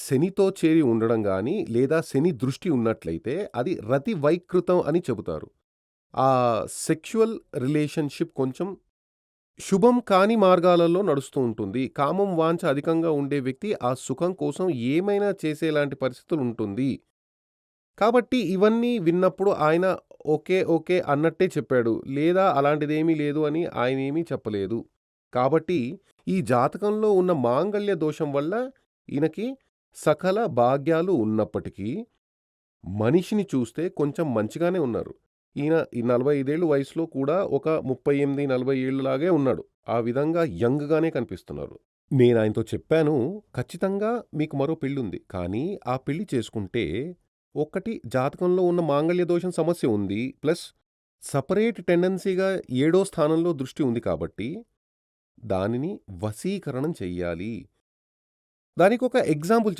శనితో చేరి ఉండడం గాని, లేదా శని దృష్టి ఉన్నట్లయితే అది రతి వైకృతం అని చెబుతారు. ఆ సెక్షువల్ రిలేషన్‌షిప్ కొంచెం శుభం కాని మార్గాలలో నడుస్తూ ఉంటుంది. కామం వాంఛ అధికంగా ఉండే వ్యక్తి ఆ సుఖం కోసం ఏమైనా చేసేలాంటి పరిస్థితులు ఉంటుంది కాబట్టి ఇవన్నీ విన్నప్పుడు ఆయన ఓకే. ఓకే. అన్నట్టే చెప్పాడు. లేదా అలాంటిదేమీ లేదు అని ఆయనేమీ చెప్పలేదు. కాబట్టి ఈ జాతకంలో ఉన్న మాంగళ్య దోషం వల్ల ఈయనకి సకల భాగ్యాలు ఉన్నప్పటికీ, మనిషిని చూస్తే కొంచెం మంచిగానే ఉన్నారు. ఈయన ఈ 45 ఐదేళ్ళు వయసులో కూడా ఒక 38, 40 ఏళ్ళలాగే ఉన్నాడు. ఆ విధంగా యంగ్‌గానే కనిపిస్తున్నారు. నేనాయనతో చెప్పాను, ఖచ్చితంగా మీకు మరో పెళ్ళుంది. కానీ ఆ పెళ్ళి చేసుకుంటే ఒక్కటి జాతకంలో ఉన్న మాంగళ్య దోషం సమస్య ఉంది. ప్లస్ సెపరేట్ టెండెన్సీగా ఏడో స్థానంలో దృష్టి ఉంది కాబట్టి, దానిని వశీకరణం చెయ్యాలి. దానికొక ఎగ్జాంపుల్